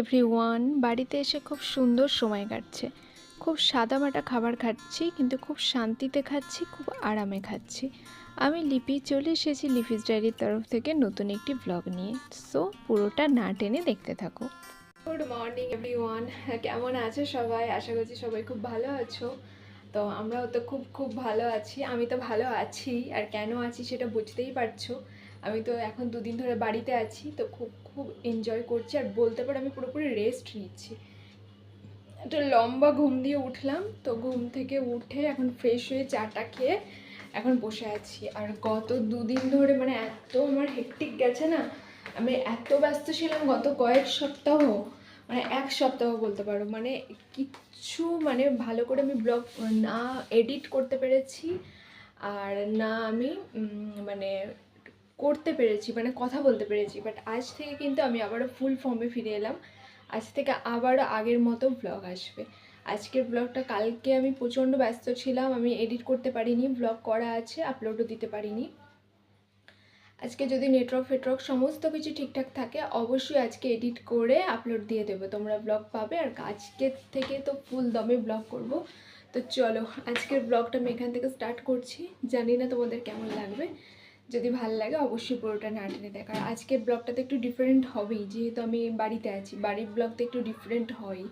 Everyone বাড়িতে এসে খুব সুন্দর সময় কাটছে। খুব সাদামাটা খাবার খাচ্ছি, কিন্তু খুব শান্তিতে খাচ্ছি, খুব আরামে খাচ্ছি। আমি লিপি চলে এসেছি লিপিস ডায়েরির তরফ থেকে নতুন একটি ব্লগ নিয়ে। সো পুরোটা না টেনে দেখতে থাকো। গুড মর্নিং এভরিওয়ান কেমন আছো সবাই? আশা করছি সবাই খুব ভালো আছো। তো আমরাও তো খুব খুব ভালো আছি। আমি তো ভালো আছি। আর কেন আছি সেটা বুঝতেই পারছ। আমি তো এখন দুদিন ধরে বাড়িতে আছি, তো খুব খুব এনজয় করছি আর বলতে পারো আমি পুরোপুরি রেস্ট নিচ্ছি। একটা লম্বা ঘুম দিয়ে উঠলাম, তো ঘুম থেকে উঠে এখন ফ্রেশ হয়ে চাটা খেয়ে এখন বসে আছি। আর গত দুদিন ধরে মানে এত আমার হেকটিক গেছে না, আমি এত ব্যস্ত ছিলাম গত কয়েক সপ্তাহ মানে এক সপ্তাহ বলতে পারো। মানে কিচ্ছু মানে ভালো করে আমি ব্লগ না এডিট করতে পেরেছি, আর না আমি মানে করতে পেরেছি মানে কথা বলতে পেরেছি বাট আজ থেকে কিন্তু আমি আবারও ফুল ফর্মে ফিরে এলাম। আজ থেকে আবারও আগের মতো ব্লগ আসবে। আজকের ব্লগটা কালকে আমি প্রচণ্ড ব্যস্ত ছিলাম, আমি এডিট করতে পারিনি ব্লগ করা আছে আপলোডও দিতে পারিনি। আজকে যদি নেটওয়ার্ক ফেটওয়ার্ক সমস্ত কিছু ঠিকঠাক থাকে, অবশ্যই আজকে এডিট করে আপলোড দিয়ে দেবো। তোমরা ব্লগ পাবে, আর আজকের থেকে তো ফুল দমে ব্লগ করব। তো চলো, আজকের ব্লগটা আমি এখান থেকে স্টার্ট করছি। জানি না তোমাদের কেমন লাগবে। যদি ভালো লাগে অবশ্যই পুরোটা না টেনে দেখা। আর আজকের ব্লগটা তো একটু ডিফারেন্ট হবেই, যেহেতু আমি বাড়িতে আছি, বাড়ির ব্লগ তো একটু ডিফারেন্ট হয়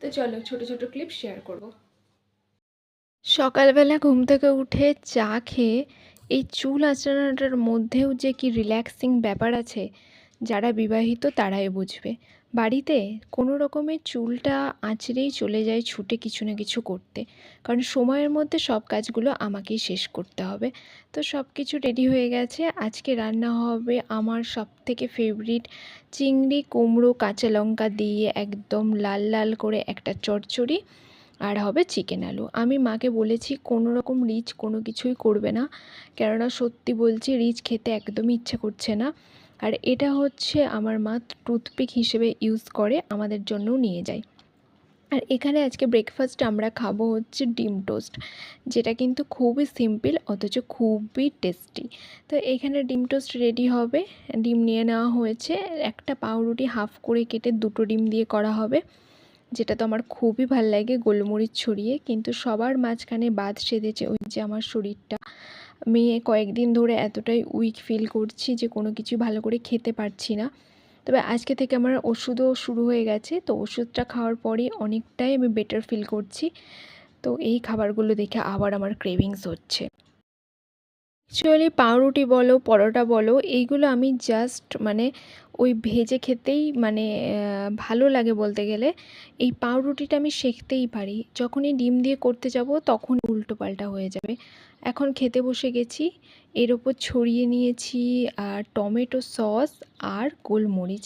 তো চলো ছোট ছোট ক্লিপ শেয়ার করব। সকালবেলা ঘুম থেকে উঠে চা খেয়ে এই চুল আঁচড়ানোটার মধ্যেও যে কি রিল্যাক্সিং ব্যাপার আছে, যারা বিবাহিত তারাই বুঝবে। বাড়িতে কোনো রকমের চুলটা আঁচড়েই চলে যায় ছুটে কিছু না কিছু করতে। কারণ সময়ের মধ্যে সব কাজগুলো আমাকেই শেষ করতে হবে। তো সব কিছু রেডি হয়ে গেছে। আজকে রান্না হবে আমার সব থেকে ফেভারিট চিংড়ি, কুমড়ো, কাঁচা লঙ্কা দিয়ে একদম লাল লাল করে একটা চচ্চড়ি আর হবে চিকেন আলু। আমি মাকে বলেছি কোনো রকম রিচ কোনো কিছুই করবে না। কেননা সত্যি বলছি রিচ খেতে একদমই ইচ্ছে করছে না। আর এটা হচ্ছে আমার মা টুথপিক হিসেবে ইউজ করে আমাদের জন্যও নিয়ে যায়। আর এখানে আজকে ব্রেকফাস্ট আমরা খাব হচ্ছে ডিম টোস্ট, যেটা কিন্তু খুবই সিম্পল অথচ খুবই টেস্টি তো এখানে ডিম টোস্ট রেডি হবে, ডিম নিয়ে নেওয়া হয়েছে, একটা পাউরুটি হাফ করে কেটে দুটো ডিম দিয়ে করা হবে। যেটা তো আমার খুবই ভালো লাগে, গোলমরিচ ছড়িয়ে। কিন্তু সবার মাঝখানে বাদ সেধেছে ওই যে আমার শরীরটা। আমি কয়েকদিন ধরে এতটাই উইক ফিল করছি যে কোনো কিছু ভালো করে খেতে পারছি না। তবে আজকে থেকে আমার ওষুধও শুরু হয়ে গেছে। তো ওষুধটা খাওয়ার পরই অনেকটাই আমি বেটার ফিল করছি। তো এই খাবারগুলো দেখে আবার আমার ক্রেভিংস হচ্ছে। অ্যাকচুয়ালি পাউরুটি বলো, পরোটা বলো, এইগুলো আমি জাস্ট মানে ওই ভেজে খেতেই মানে ভালো লাগে বলতে গেলে। এই পাউরুটিটা আমি সেঁকতেই পারি। যখনই ডিম দিয়ে করতে যাব, তখন উল্টো পাল্টা হয়ে যাবে। এখন খেতে বসে গেছি। এর ওপর ছড়িয়ে নিয়েছি, আর টমেটো সস আর গোলমরিচ।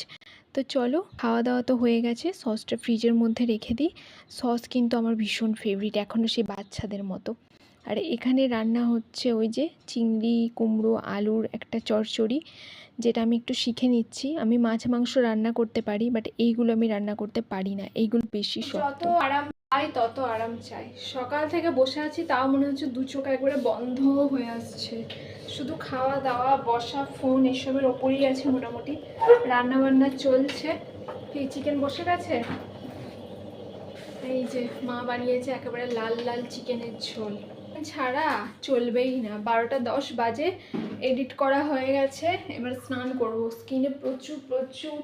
তো চলো খাওয়া দাওয়া তো হয়ে গেছে। সসটা ফ্রিজের মধ্যে রেখে দিই। সস কিন্তু আমার ভীষণ ফেভারিট এখনও সেই বাচ্চাদের মতো। আর এখানে রান্না হচ্ছে ওই যে চিংড়ি কুমড়ো আলুর একটা চচ্চড়ি যেটা আমি একটু শিখে নিচ্ছি। আমি মাছ মাংস রান্না করতে পারি বাট এইগুলো আমি রান্না করতে পারি না। এইগুলো বেশি শক্ত। যত আরাম পাই তত আরাম চাই। সকাল থেকে বসে আছি তাও মনে হচ্ছে দু চোখ একবারে বন্ধ হয়ে আসছে। শুধু খাওয়া দাওয়া বসা ফোন এসবের ওপরই আছে মোটামুটি। রান্না বান্না চলছে। এই চিকেন বসে গেছে? এই যে মা বানিয়েছে একেবারে লাল লাল চিকেনের ঝোল। ছাড়া চলবেই না। বারোটা দশ বাজে এডিট করা হয়ে গেছে। এবার স্নান করব। স্কিনে প্রচুর প্রচুর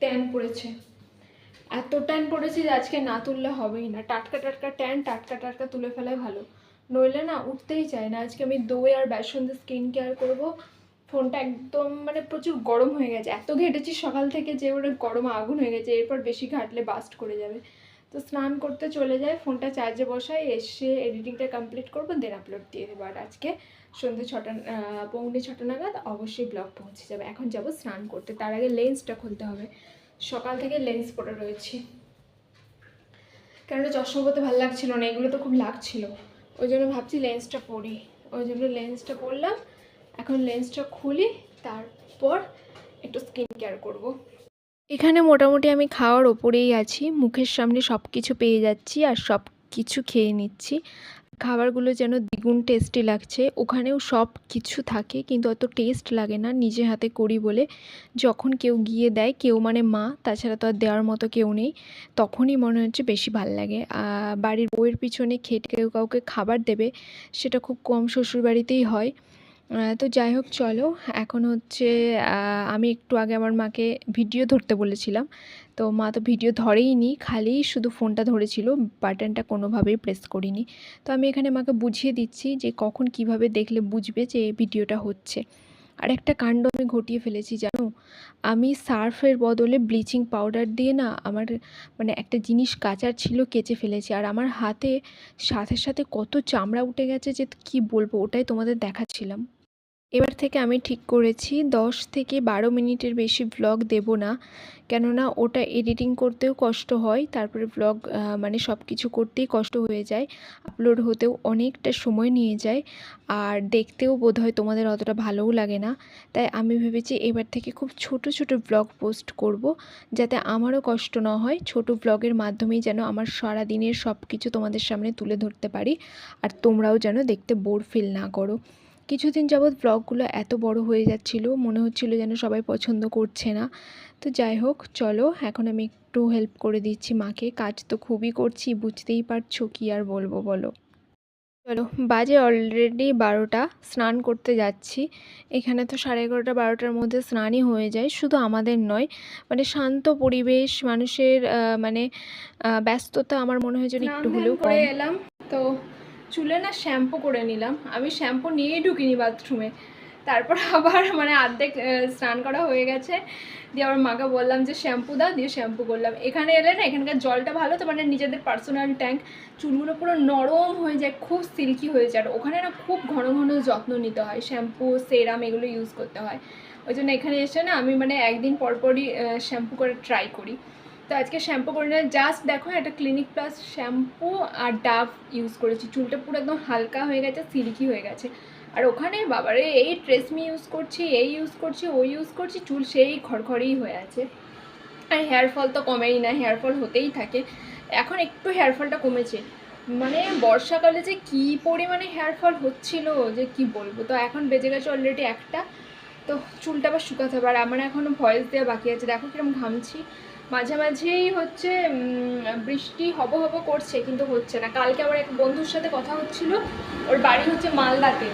ট্যান পড়েছে। এত ট্যান পড়েছে যে আজকে না তুললে হবেই না। টাটকা টাটকা ট্যান টাটকা টাটকা তুলে ফেলাই ভালো। নইলে না উঠতেই চায় না। আজকে আমি দই আর বেসন দিয়ে স্কিন কেয়ার করব। ফোনটা একদম মানে প্রচুর গরম হয়ে গেছে। এত ঘেটেছি সকাল থেকে যে ওটা গরম আগুন হয়ে গেছে। এরপর বেশি ঘাটলে বাস্ট করে যাবে। তো স্নান করতে চলে যায়, ফোনটা চার্জে বসাই, এসে এডিটিংটা কমপ্লিট করব দেন আপলোড দিয়ে দেবো। আর আজকে সন্ধ্যে ছটা পৌনে ছটা নাগাদ অবশ্যই ব্লগ পৌঁছে যাবে। এখন যাব স্নান করতে। তার আগে লেন্সটা খুলতে হবে। সকাল থেকে লেন্স পরে রয়েছি। কেননা চশমা পরতে ভালো লাগছিল না, এগুলো তো খুব লাগছিল। ওই জন্য ভাবছি লেন্সটা পরি। ওই জন্য লেন্সটা পরলাম। এখন লেন্সটা খুলি, তারপর একটু স্কিন কেয়ার করব। এখানে মোটামুটি আমি খাওয়ার ওপরেই আছি। মুখের সামনে সব কিছু পেয়ে যাচ্ছি আর সব কিছু খেয়ে নিচ্ছি। খাবারগুলো যেন দ্বিগুণ টেস্টি লাগছে। ওখানেও সব কিছু থাকে কিন্তু অত টেস্ট লাগে না, নিজে হাতে করি বলে। যখন কেউ গিয়ে দেয়, কেউ মানে মা, তাছাড়া তো আর দেওয়ার মতো কেউ নেই, তখনই মনে হচ্ছে বেশি ভালো লাগে। বাড়ির বউয়ের পিছনে খেটে কেউ কাউকে খাবার দেবে, সেটা খুব কম শ্বশুরবাড়িতেই হয়। তো যাই হোক, চলো। এখন হচ্ছে আমি একটু আগে আমার মাকে ভিডিও ধরতে বলেছিলাম। তো মা তো ভিডিও ধরেই নি, খালি শুধু ফোনটা ধরেছিল, বাটনটা কোনোভাবেই প্রেস করিনি। তো আমি এখানে মাকে বুঝিয়ে দিচ্ছি যে কখন কীভাবে দেখলে বুঝবে যে ভিডিওটা হচ্ছে। আর একটা কাণ্ড আমি ঘটিয়ে ফেলেছি, জানো? আমি সার্ফের বদলে ব্লিচিং পাউডার দিয়ে না আমার মানে একটা জিনিস কাচার ছিল, কেচে ফেলেছি। আর আমার হাতে সাথে সাথে কত চামড়া উঠে গেছে যে কি বলব, ওটাই তোমাদের দেখাচ্ছিলাম। এবার থেকে আমি ঠিক করেছি, দশ থেকে বারো মিনিটের বেশি ব্লগ দেব না। কেননা ওটা এডিটিং করতেও কষ্ট হয়, তারপরে ব্লগ মানে সব কিছু করতেই কষ্ট হয়ে যায়। আপলোড হতেও অনেকটা সময় নিয়ে যায়, আর দেখতেও বোধ হয় তোমাদের অতটা ভালোও লাগে না। তাই আমি ভেবেছি এবার থেকে খুব ছোট ছোট ভ্লগ পোস্ট করব, যাতে আমারও কষ্ট না হয় ছোট ব্লগের মাধ্যমেই যেন আমার সারা দিনের সব কিছু তোমাদের সামনে তুলে ধরতে পারি, আর তোমরাও যেন দেখতে বোর ফিল না করো। কিছুদিন যাবৎ ব্লগগুলো এত বড় হয়ে যাচ্ছিল মনে হচ্ছিল যেন সবাই পছন্দ করছে না। তো যাই হোক চলো এখন আমি একটু হেল্প করে দিচ্ছি মাকে। কাজ তো খুবই করছি বুঝতেই পারছ কি আর বলব বলো। চলো বাজে অলরেডি বারোটা স্নান করতে যাচ্ছি। এখানে তো সাড়ে এগারোটা বারোটার মধ্যে স্নানই হয়ে যায় শুধু আমাদের নয় মানে শান্ত পরিবেশ মানুষের মানে ব্যস্ততা আমার মনে হয় যেন একটু হলেও করে এলাম। তো চুলে না শ্যাম্পু করে নিলাম। আমি শ্যাম্পু নিয়েই ঢুকিনি বাথরুমে। তারপর আবার মানে অর্ধেক স্নান করা হয়ে গেছে। দিয়ে আবার মাকে বললাম যে, শ্যাম্পু দাও। দিয়ে শ্যাম্পু করলাম। এখানে এলে না, এখানকার জলটা ভালো তো মানে নিজেদের পার্সোনাল ট্যাঙ্ক চুলগুলো পুরো নরম হয়ে যায়, খুব সিল্কি হয়ে যায়। আর ওখানে না খুব ঘন ঘন যত্ন নিতে হয়। শ্যাম্পু, সেরাম এগুলো ইউজ করতে হয়। ওই জন্য এখানে এসে না আমি মানে একদিন পরপরই শ্যাম্পু করে ট্রাই করি। তো আজকে শ্যাম্পু করে নিলাম। জাস্ট দেখো একটা ক্লিনিক প্লাস শ্যাম্পু আর ডাভ ইউজ করেছি। চুলটা পুরো একদম হালকা হয়ে গেছে সিল্কি হয়ে গেছে। আর ওখানে বাবারে, এই ট্রেসমি ইউজ করছি, এই ইউজ করছি, ওই ইউজ করছি, চুল সেই খড়খড়েই হয়ে আছে। আর হেয়ার ফল তো কমেই না হেয়ার ফল হতেই থাকে। এখন একটু হেয়ার ফলটা কমেছে। মানে বর্ষাকালে যে কি পরিমাণে হেয়ার ফল হচ্ছিল, যে কি বলব? তো এখন বেজে গেছে অলরেডি একটা। তো চুলটা আবার শুকাতে হবে। আর আমার এখনও ভয়েস দেওয়া বাকি আছে। দেখো কিরম ঘামছি। মাঝে মাঝেই হচ্ছে বৃষ্টি হব হব করছে, কিন্তু হচ্ছে না। কালকে আমার এক বন্ধুর সাথে কথা হচ্ছিল, ওর বাড়ি হচ্ছে মালদাতে।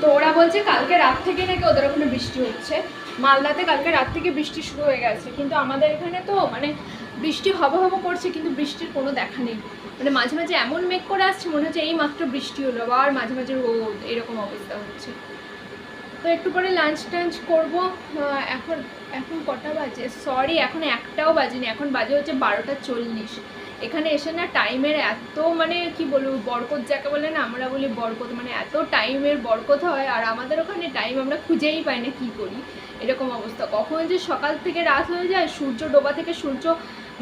তো ওরা বলছে কালকে রাত থেকে নাকি ওদের ওখানে বৃষ্টি হচ্ছে। মালদাতে কালকে রাত থেকে বৃষ্টি শুরু হয়ে গেছে। কিন্তু আমাদের এখানে তো মানে বৃষ্টি হব হব করছে, কিন্তু বৃষ্টির কোনো দেখা নেই। মানে মাঝে মাঝে এমন মেঘ করে আসছে, মনে হচ্ছে এই মাত্র বৃষ্টি হলো, আবার মাঝে মাঝে রোদ, এরকম অবস্থা হচ্ছে। তো একটু পরে লাঞ্চ টাঞ্চ করব। এখন এখন কটা বাজে? সরি এখন একটাও বাজেনি। এখন বাজে হচ্ছে বারোটা চল্লিশ। এখানে এসে না টাইমের এত মানে কি বলব, বরকত যাকে বলে না, আমরা বলি বরকত। মানে এত টাইমের বরকত হয়, আর আমাদের ওখানে টাইম আমরা খুঁজেই পাই না কী করি। এরকম অবস্থা। কখন যে সকাল থেকে রাত হয়ে যায়, সূর্য ডোবা থেকে সূর্য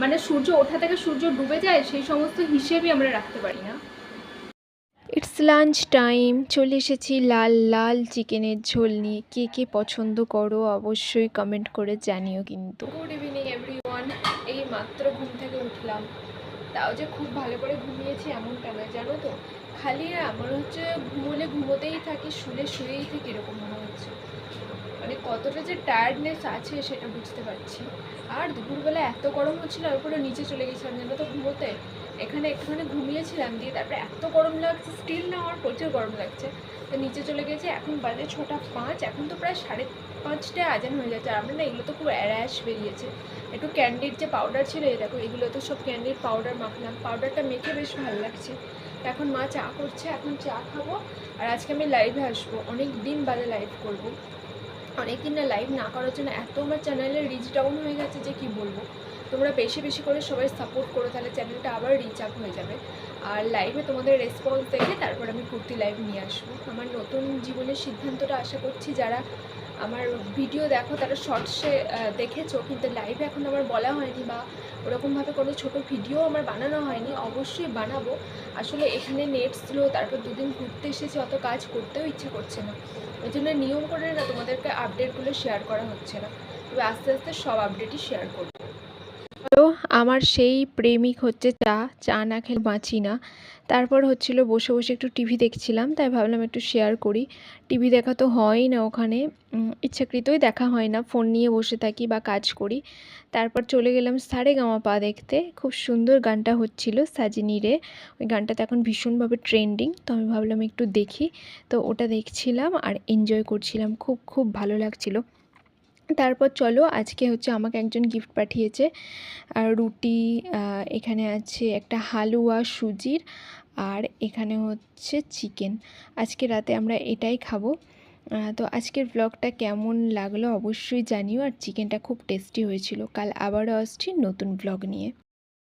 মানে সূর্য ওঠা থেকে সূর্য ডুবে যায়, সেই সমস্ত হিসেবই আমরা রাখতে পারি না। লাঞ্চ টাইম, চলে এসেছি লাল লাল চিকেনের ঝোল নিয়ে। কে কে পছন্দ করো অবশ্যই কমেন্ট করে জানিও কিন্তু। গুড ইভিনিং এভরিওয়ান এই মাত্র ঘুম থেকে উঠলাম। তাও যে খুব ভালো করে ঘুমিয়েছি এমনটা নয়, জানো তো? খালি আমার হচ্ছে ঘুমোলে ঘুমোতেই থাকি, শুলে শুয়েই থাকি এরকম মনে হচ্ছে। মানে কতটা যে টায়ার্ডনেস আছে সেটা বুঝতে পারছি। আর দুপুরবেলা এত গরম হচ্ছিল, আর নিচে চলে গেছিলাম, জানো তো, ঘুমোতে? এখানে একটুখানি ঘুমিয়েছিলাম দিয়ে তারপরে এত গরম লাগছে স্টিল না আমার প্রচুর গরম লাগছে। তো নিচে চলে গেছে, এখন বাজে ছটা পাঁচ, এখন তো প্রায় সাড়ে পাঁচটায় আজান হয়ে যাচ্ছে। আর আমরা না এগুলো তো খুব অ্যারাশ বেরিয়েছে। একটু ক্যান্ডির যে পাউডার ছিল দেখো, এগুলো তো সব ক্যান্ডির পাউডার মাখলাম। পাউডারটা মেখে বেশ ভালো লাগছে। এখন মা চা করছে, এখন চা খাব। আর আজকে আমি লাইভে আসব। অনেক দিন বাদে লাইভ করব। অনেক দিন না লাইভ না করার জন্য এত আমার চ্যানেলের রিচ ডাউন হয়ে গেছে যে কি বলব? তোমরা বেশি বেশি করে সবাই সাপোর্ট করো, তাহলে চ্যানেলটা আবার রিচ আপ হয়ে যাবে। আর লাইভে তোমাদের রেসপন্স দেখে তারপর আমি কুর্তি লাইভ নিয়ে আসব। আমার নতুন জীবনের সিদ্ধান্তটা আশা করছি যারা আমার ভিডিও দেখো, তারা শর্টসে দেখেছ, কিন্তু লাইভে এখন আমার বলা হয়নি বা ওরকমভাবে কোনো ছোট ভিডিও আমার বানানো হয়নি, অবশ্যই বানাবো। আসলে এখানে নেট স্লো তারপর দুদিন ঘুরতে এসেছি, অত কাজ করতেও ইচ্ছা করছে না। ওই জন্য নিয়ম করে না তোমাদেরকে আপডেটগুলো শেয়ার করা হচ্ছে না। তবে আস্তে আস্তে সব আপডেটই শেয়ার করব। আমার সেই প্রেমিক হচ্ছে চা চা না খেলে বাঁচি না। তারপর হচ্ছিল বসে বসে একটু টিভি দেখছিলাম, তাই ভাবলাম একটু শেয়ার করি। টিভি দেখা তো হয়ই না ওখানে ইচ্ছাকৃতই দেখা হয় না। ফোন নিয়ে বসে থাকি বা কাজ করি। তারপর চলে গেলাম সারে গামা পা দেখতে। খুব সুন্দর গানটা হচ্ছিল সাজিনি রে। ওই গানটাতে এখন ভীষণভাবে ট্রেন্ডিং তো আমি ভাবলাম একটু দেখি। তো ওটা দেখছিলাম আর এনজয় করছিলাম। খুব খুব ভালো লাগছিল। তারপর চলো, আজকে হচ্ছে আমাকে একজন গিফট পাঠিয়েছে। আর রুটি এখানে আছে একটা হালুয়া, সুজির, আর এখানে হচ্ছে চিকেন আজকে রাতে আমরা এটাই খাব। তো আজকের ব্লগটা কেমন লাগল অবশ্যই জানিও। আর চিকেনটা খুব টেস্টি হয়েছিল। কাল আবারও আসছি নতুন ব্লগ নিয়ে।